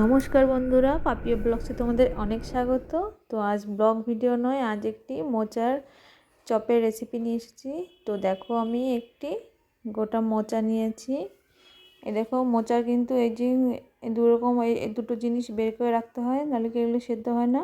নমস্কার বন্ধুরা, পাপিয়া ব্লগসে তোমাদের অনেক স্বাগত। তো আজ ব্লগ ভিডিও নয়, আজ একটি মোচার চপের রেসিপি নিয়ে এসেছি। তো দেখো আমি একটি গোটা মোচা নিয়েছি। এ দেখো, মোচার কিন্তু এই যে দু রকম এই দুটো জিনিস বের করে রাখতে হয়, নাহলে কি এগুলো সেদ্ধ হয় না?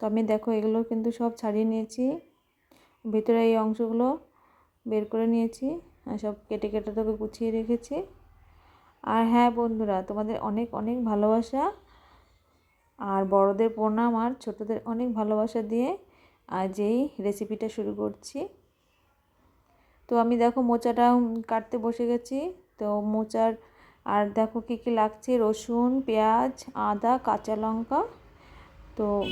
তো আমি দেখো, এগুলো কিন্তু সব ছাড়িয়ে নিয়েছি। ভেতরে এই অংশগুলো বের করে নিয়েছি আর সব কেটে কেটে তোকে গুছিয়ে রেখেছি। আর হ্যাঁ বন্ধুরা, তোমাদের অনেক অনেক ভালোবাসা। আর বড়দের প্রণাম আর ছোটদের অনেক ভালোবাসা দিয়ে আজ এই রেসিপিটা শুরু করছি। তো আমি দেখো মোচাটা কাটতে বসে গেছি। তো মোচার আর দেখো কী কী লাগছে? রসুন, পেঁয়াজ, আদা, কাঁচা লঙ্কা। তো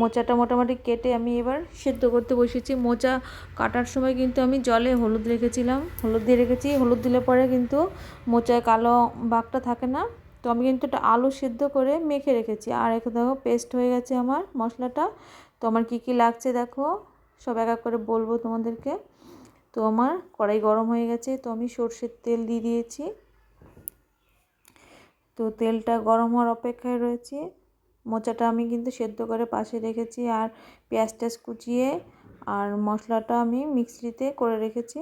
মোচাটা মোটামুটি কেটে আমি এবার সেদ্ধ করতে বসেছি। মোচা কাটার সময় কিন্তু আমি জলে হলুদ রেখেছিলাম। হলুদ দিয়ে রেখেছি। হলুদ দিলে পরে কিন্তু মোচায় কালো বাঘটা থাকে না। তো আমি কিন্তু একটা আলু সেদ্ধ করে মেখে রেখেছি। আর এখানে দেখো পেস্ট হয়ে গেছে আমার মশলাটা। তো আমার কী কী লাগছে দেখো। সব এক এক করে বলব তোমাদেরকে। তো আমার কড়াই গরম হয়ে গেছে। তো আমি সর্ষের তেল দিয়ে দিয়েছি। তো তেলটা গরম হওয়ার অপেক্ষায় রয়েছে। মোচাটা আমি কিন্তু সেদ্ধ করে পাশে রেখেছি আর পেঁয়াজ টেয়াজ কুচিয়ে আর মশলাটা আমি মিক্সিতে করে রেখেছি।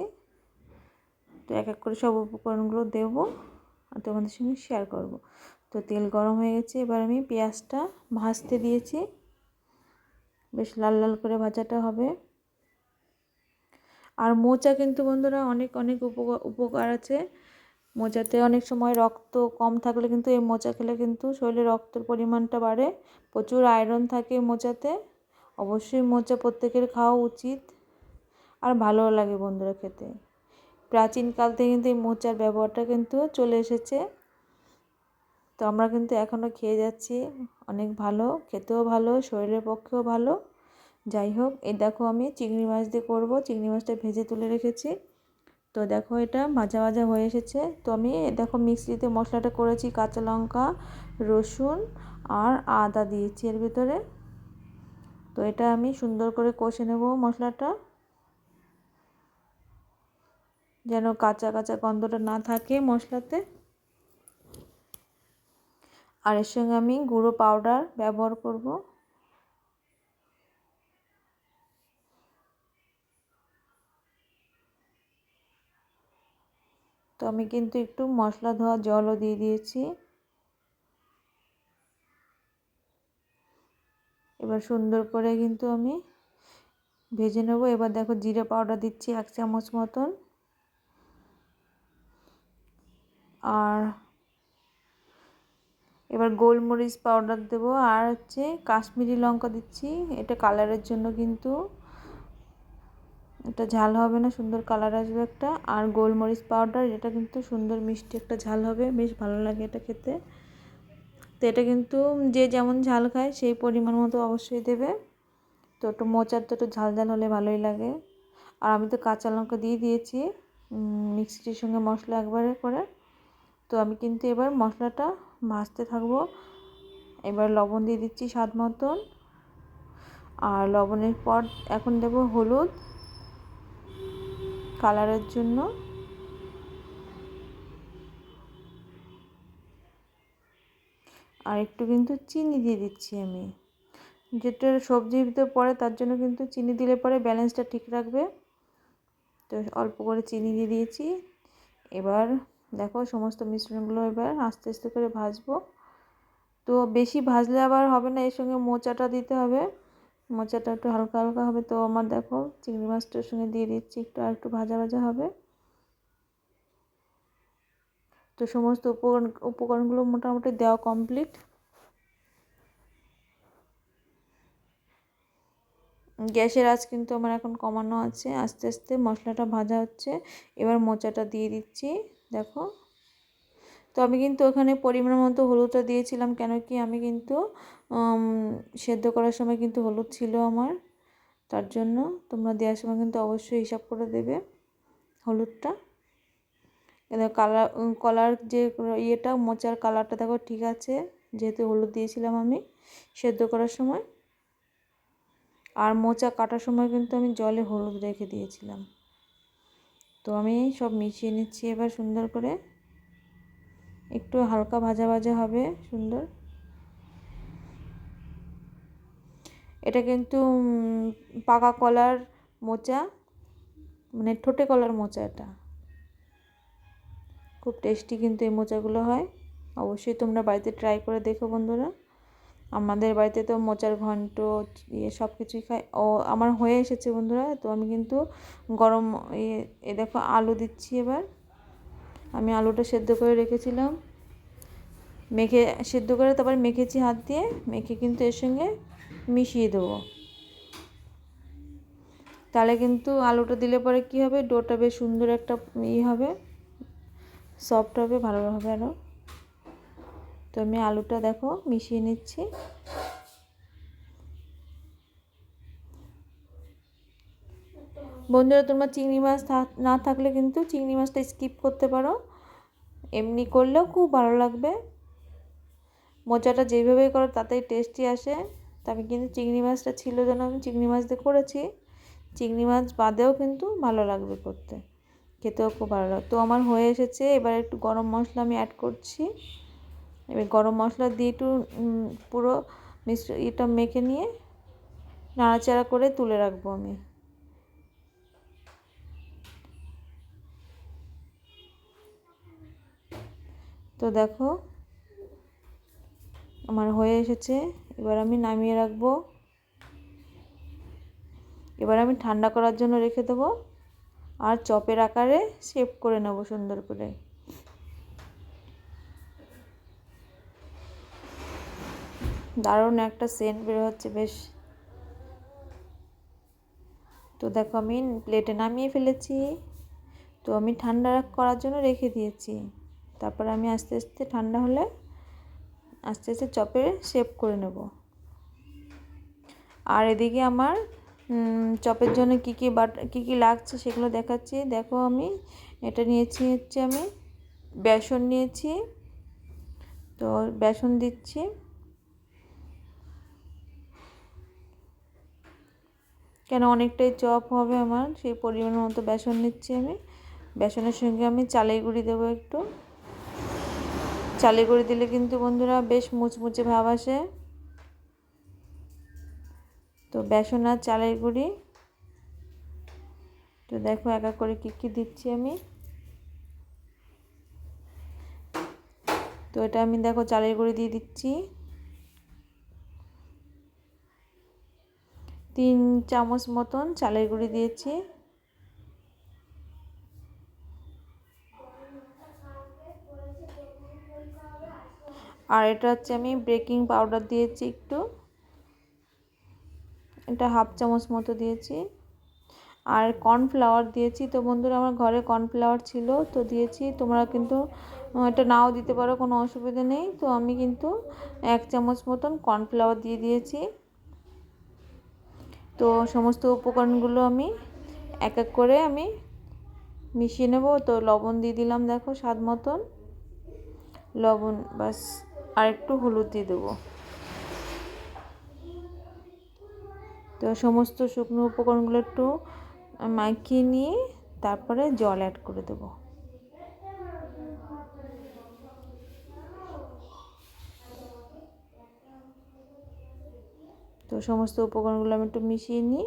তো এক এক করে সব উপকরণগুলো দেবো আর তোমাদের সঙ্গে শেয়ার করব। তো তেল গরম হয়ে গেছে, এবার আমি পেঁয়াজটা ভাজতে দিয়েছি। বেশ লাল লাল করে ভাজাটা হবে। আর মোচা কিন্তু বন্ধুরা অনেক অনেক উপকার উপকার আছে। মোচাতে অনেক সময় রক্ত কম থাকলে কিন্তু এই মোচা খেলে কিন্তু শরীরে রক্তের পরিমাণটা বাড়ে। প্রচুর আয়রন থাকে মোচাতে অবশ্যই মোচা প্রত্যেকের খাওয়া উচিত। আর ভালোও লাগে বন্ধুরা খেতে। প্রাচীনকাল থেকে কিন্তু এই মোচার ব্যবহারটা কিন্তু চলে এসেছে। তো আমরা কিন্তু এখনও খেয়ে যাচ্ছি। অনেক ভালো, খেতেও ভালো, শরীরের পক্ষেও ভালো। যাই হোক, এই দেখো আমি চিংড়ি মাছ দিয়ে করব। চিংড়ি মাছটা ভেজে তুলে রেখেছি। তো দেখো এটা ভাজা ভাজা হয়ে এসেছে। তো আমি দেখো মিক্সিতে মশলাটা করেছি কাঁচা লঙ্কা, রসুন আর আদা দিয়েছি এর ভিতরে। তো এটা আমি সুন্দর করে কষে নেব মশলাটা। যেন কাঁচা কাঁচা গন্ধটা না থাকে মশলাতে। আর এর সঙ্গে আমি গুঁড়ো পাউডার ব্যবহার করব। তো আমি কিন্তু একটু মশলা ধোয়া জলও দিয়ে দিয়েছি। এবার সুন্দর করে কিন্তু আমি ভেজে নেব। এবার দেখো জিরে পাউডার দিচ্ছি এক চামচ মতন। আর এবার গোলমরিচ পাউডার দেবো। আর হচ্ছে কাশ্মীরি লঙ্কা দিচ্ছি। এটা কালারের জন্য কিন্তু এটা ঝাল হবে না, সুন্দর কালার আসবে একটা। আর গোলমরিচ পাউডার এটা কিন্তু সুন্দর মিষ্টি একটা ঝাল হবে, বেশ ভালো লাগে এটা খেতে। তো এটা কিন্তু যে যেমন ঝাল খায় সেই পরিমাণ মতো অবশ্যই দেবে। তো একটু মোচার তো একটু ঝাল ঝাল হলে ভালোই লাগে। আর আমি তো কাঁচা লঙ্কা দিয়ে দিয়েছি মিক্সিটির সঙ্গে মশলা একবারে করে। তো আমি কিন্তু এবার মশলাটা ভাজতে থাকব। এবার লবণ দিয়ে দিচ্ছি স্বাদ মতন। আর লবণের পর এখন দেবো হলুদ। কালারের জন্য। আর একটু কিন্তু চিনি দিয়ে দিচ্ছি আমি। যেটা সবজির ভিতরে পড়ে, তার জন্য কিন্তু চিনি দিলে পরে ব্যালেন্সটা ঠিক রাখবে। তো অল্প করে চিনি দিয়ে দিয়েছি। এবার দেখো সমস্ত মিশ্রণগুলো এবার আস্তে আস্তে করে ভাজবো। তো বেশি ভাজলে আবার হবে না, এর সঙ্গে মোচাটা দিতে হবে। মোচাটা একটু হালকা হালকা হবে, তো আমার দেখো চিংড়ি মাছটার সঙ্গে দিয়ে দিচ্ছি, একটু আর একটু ভাজা ভাজা হবে। তো সমস্ত উপকরণ, উপকরণগুলো মোটামুটি দেওয়া কমপ্লিট গ্যাসের আঁচ কিন্তু আমার এখন কমানো আছে, আস্তে আস্তে মশলাটা ভাজা হচ্ছে। এবার মোচাটা দিয়ে দিচ্ছি, দেখো। তো আমি কিন্তু ওখানে পরিমাণ মতো হলুদটা দিয়েছিলাম, কেন কি আমি কিন্তু সেদ্ধ করার সময় কিন্তু হলুদ ছিল আমার, তার জন্য তোমরা দেওয়ার সময় কিন্তু অবশ্যই হিসাব করে দেবে হলুদটা। কালার কলার যে ইয়েটা, মোচার কালারটা দেখো ঠিক আছে, যেহেতু হলুদ দিয়েছিলাম আমি সেদ্ধ করার সময়। আর মোচা কাটার সময় কিন্তু আমি জলে হলুদ রেখে দিয়েছিলাম। তো আমি সব মিশিয়ে নিচ্ছি এবার সুন্দর করে। একটু হালকা ভাজা ভাজা হবে, সুন্দর। এটা কিন্তু পাকা কলার মোচা মানে ঠোঁটে কলার মোচা এটা। খুব টেস্টি কিন্তু এই মোচাগুলো হয়। অবশ্যই তোমরা বাড়িতে ট্রাই করে দেখো বন্ধুরা। আমাদের বাড়িতে তো মোচার ঘন্ট ইয়ে সব কিছুই খাই ও, আমার হয়ে এসেছে বন্ধুরা, তো আমি কিন্তু গরম এ দেখো আলু দিচ্ছি এবার। আমি আলুটা সেদ্ধ করে রেখেছিলাম। মেখে, সেদ্ধ করে তারপর মেখেছি হাত দিয়ে। মেখে কিন্তু এর সঙ্গে মিশিয়ে দেবো। তাহলে কিন্তু আলুটা দিলে পরে কী হবে? ডোটা বেশ সুন্দর একটা ই হবে সফট হবে ভালো হবে আরও তো আমি আলুটা দেখো, মিশিয়ে নিচ্ছি। বন্ধুরা, তোমরা চিংড়ি মাছ না থাকলে কিন্তু চিংড়ি মাছটা স্কিপ করতে পারো। এমনি করলেও খুব ভালো লাগবে। মোচাটা যেভাবে করো, তাতেই টেস্টি আসে। তা আমি কিন্তু চিংড়ি মাছটা ছিল যেন আমি চিংড়ি মাছ দিয়ে করেছি। চিংড়ি মাছ বাদেও কিন্তু ভালো লাগবে করতে। খেতেও খুব ভালো লাগে। তো আমার হয়ে এসেছে। এবার একটু গরম মশলা আমি অ্যাড করছি। এবার গরম মশলা দিয়ে একটু পুরো মিশ্র এটা মেখে নিয়ে নাড়াচাড়া করে তুলে রাখব আমি। তো দেখো, আমার হয়ে এসেছে। এবার আমি নামিয়ে রাখব। এবার আমি ঠান্ডা করার জন্য রেখে দেবো আর চপের আকারে শেপ করে নেব সুন্দর করে। দারুণ একটা সেন্ট বের হচ্ছে, বেশ। তো দেখো আমি প্লেটে নামিয়ে ফেলেছি। তো আমি ঠান্ডা করার জন্য রেখে দিয়েছি। তারপর আমি আস্তে আস্তে ঠান্ডা হলে আস্তে আস্তে চপের শেপ করে নেব। আর এদিকে আমার চপের জন্য কী কী বাট, কী কী লাগছে সেগুলো দেখাচ্ছি। দেখো আমি, এটা নিয়েছি হচ্ছে আমি, বেসন নিয়েছি, তো বেসন দিচ্ছি। কেন অনেকটাই চপ হবে আমার, সেই পরিমাণ মতো বেসন নিচ্ছি আমি। বেসনের সঙ্গে আমি চালের গুঁড়ি দেবো একটু। চালের গুঁড়ি দিলে কিন্তু বন্ধুরা বেশ মুচমুচে ভাব আসে। তো বেসন আর চালের গুঁড়ি। তো দেখো এক এক করে কী কী দিচ্ছি আমি। তো এটা আমি দেখো চালের গুঁড়ি দিয়ে দিচ্ছি। তিন চামচ মতন চালের গুঁড়ি দিয়েছি। আর এটা হচ্ছে আমি বেকিং পাউডার দিয়েছি একটু। এটা হাফ চামচ মতো দিয়েছি। আর কর্নফ্লাওয়ার দিয়েছি। তো বন্ধুরা, আমার ঘরে কর্নফ্লাওয়ার ছিল, তো দিয়েছি। তোমরা কিন্তু এটা নাও দিতে পারো, কোনো অসুবিধা নেই। তো আমি কিন্তু এক চামচ মতন কর্নফ্লাওয়ার দিয়ে দিয়েছি। তো সমস্ত উপকরণগুলো আমি এক এক করে আমি মিশিয়ে নেব। তো লবণ দিয়ে দিলাম, দেখো, স্বাদ মতন। লবণ বাস আর একটু হলুদ দিয়ে দেবো। তো সমস্ত শুকনো উপকরণগুলো একটু মাখিয়ে নিয়ে তারপরে জল অ্যাড করে দেব। তো সমস্ত উপকরণগুলো আমি একটু মিশিয়ে নিই।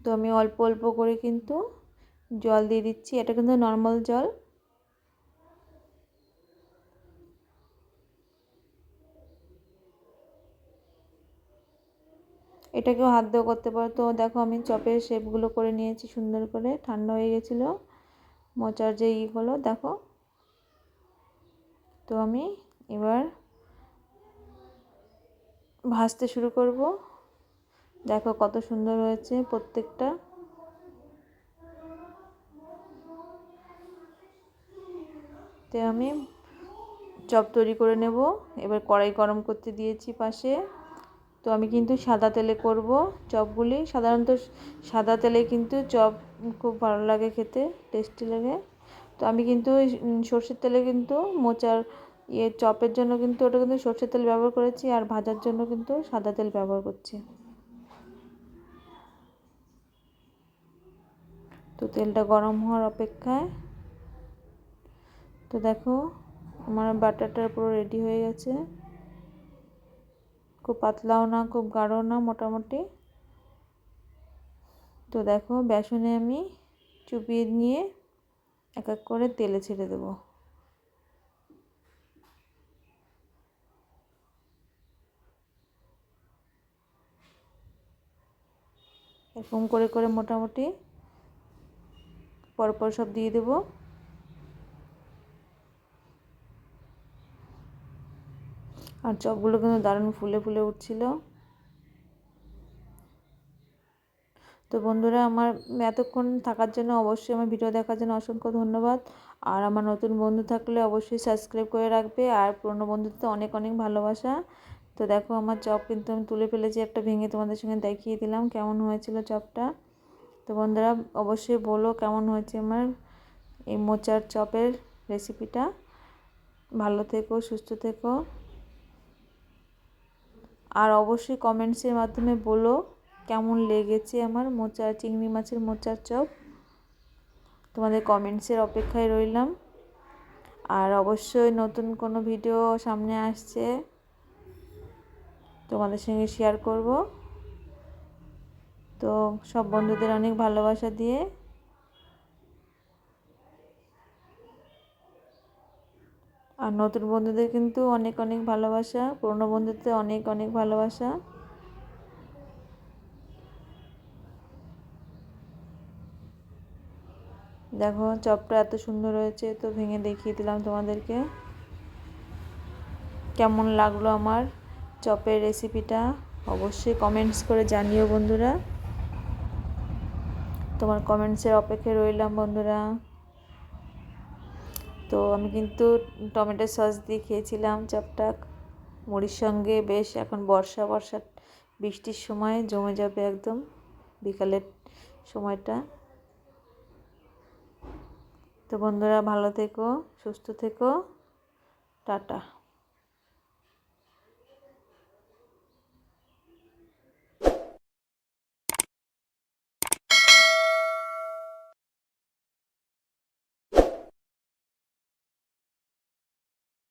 তো আমি অল্প অল্প করে কিন্তু জল দিয়ে দিচ্ছি। এটা কিন্তু নর্মাল জল। এটাকেও হাত দিয়েও করতে পারো। তো দেখো আমি চপের শেপগুলো করে নিয়েছি সুন্দর করে। ঠান্ডা হয়ে গেছিল। মোচার যে ই হলো, দেখো। তো আমি এবার ভাজতে শুরু করব। দেখো কত সুন্দর হয়েছে প্রত্যেকটা। তো আমি চপ তৈরি করে নেব। এবার কড়াই গরম করতে দিয়েছি পাশে। তো আমি কিন্তু সাদা তেলে করব চপগুলি। সাধারণত সাদা তেলে কিন্তু চপ খুব ভালো লাগে খেতে, টেস্টি লাগে। তো আমি কিন্তু সর্ষের তেলে কিন্তু মোচার ইয়ে চপের জন্য কিন্তু ওটা কিন্তু সর্ষের তেল ব্যবহার করেছি আর ভাজার জন্য কিন্তু সাদা তেল ব্যবহার করছি। তো তেলটা গরম হওয়ার অপেক্ষায়। তো দেখো, আমার বাটারটা পুরো রেডি হয়ে গেছে। খুব পাতলাও না, খুব গাঢ়ও না, মোটামুটি। তো দেখো, বেসনে আমি চুপিয়ে নিয়ে এক এক করে তেলে ছেড়ে দেবো। এরকম করে করে মোটামুটি পরপর সব দিয়ে দেবো। আর চপগুলো কিন্তু দারুণ ফুলে ফুলে উঠছিল। তো বন্ধুরা, আমার এতক্ষণ থাকার জন্য অবশ্যই আমার ভিডিও দেখার জন্য অসংখ্য ধন্যবাদ। আর আমার নতুন বন্ধু থাকলে অবশ্যই সাবস্ক্রাইব করে রাখবে। আর পুরনো বন্ধুত্ব অনেক অনেক ভালোবাসা। তো দেখো, আমার চপ কিন্তু আমি তুলে ফেলেছি, একটা ভেঙে তোমাদের সঙ্গে দেখিয়ে দিলাম কেমন হয়েছিল চপটা। তো বন্ধুরা, অবশ্যই বলো কেমন হয়েছে আমার এই মোচার চপের রেসিপিটা ভালো থেকো, সুস্থ থেকো। আর অবশ্যই কমেন্টসের মাধ্যমে বলো কেমন লেগেছে আমার মোচা চিংড়ি মাছের মোচার চপ। তোমাদের কমেন্টসের অপেক্ষায় রইলাম। আর অবশ্যই নতুন কোনো ভিডিও সামনে আসছে, তোমাদের সঙ্গে শেয়ার করব। তো সব বন্ধুদের অনেক ভালোবাসা দিয়ে আর নতুন বন্ধুদের কিন্তু অনেক অনেক ভালোবাসা, পুরনো বন্ধুদের অনেক অনেক ভালোবাসা। দেখো চপটা এত সুন্দর হয়েছে, তো ভেঙে দেখিয়ে দিলাম তোমাদেরকে। কেমন লাগল আমার চপের রেসিপিটা অবশ্যই কমেন্টস করে জানিও বন্ধুরা। তোমার কমেন্টসের অপেক্ষায় রইলাম বন্ধুরা। তো আমি কিন্তু টমেটো সস দিয়ে খেয়েছিলাম চপটা মুড়ির সঙ্গে বেশ এখন বর্ষা বর্ষা বৃষ্টির সময় জমে যাবে একদম বিকালের সময়টা। তো বন্ধুরা ভালো থেকো, সুস্থ থেকো। টাটা।